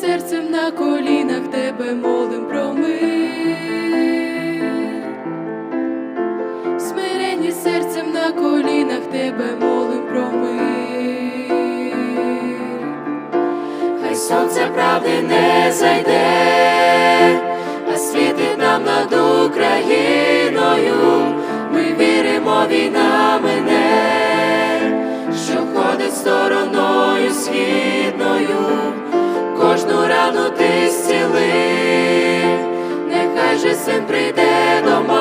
серцем на колінах тебе молим про мир. Смирені серцем на колінах тебе молим про мир. Хай сонце правди не зайде, а світить нам над Україною. Ми віримо війна. Рану ти зцілив, нехай же син прийде до матері,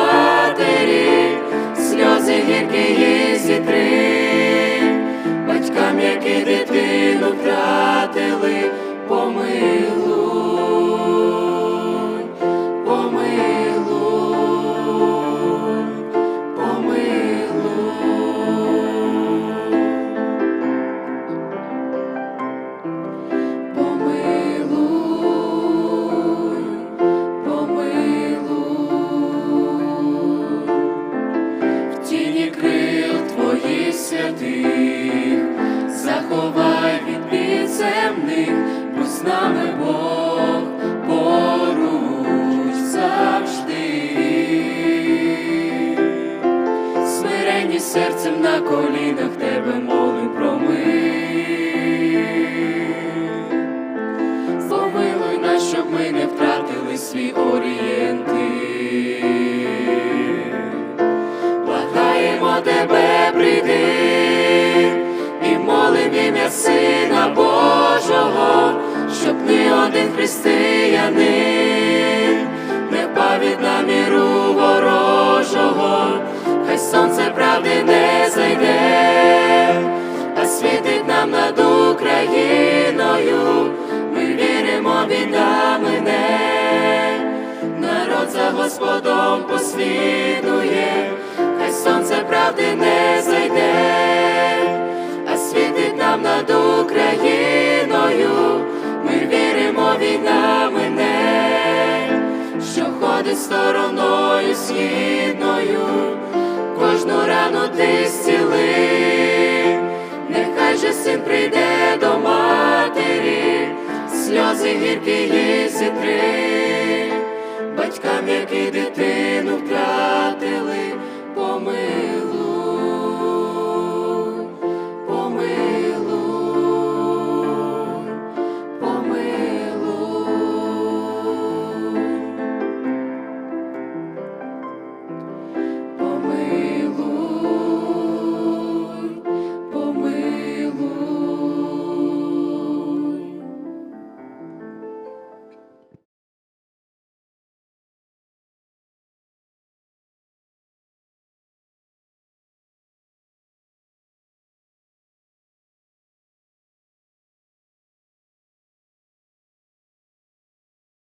на колінах тебе молим про мир. Помилуй нас, щоб ми не втратили свій орієнтир. Благаємо тебе, прийди, і молим ім'я Сина Божого, щоб не один християнин Україною. Ми віримо, війна мине, народ за Господом послідує, хай сонце правди не зайде, а світить нам над Україною. Ми віримо, війна мине, що ходить стороною східною, кожну рану ти зціли, нехай же син прийде до матері, сльози гіркі її зітри, батькам, які і втратили.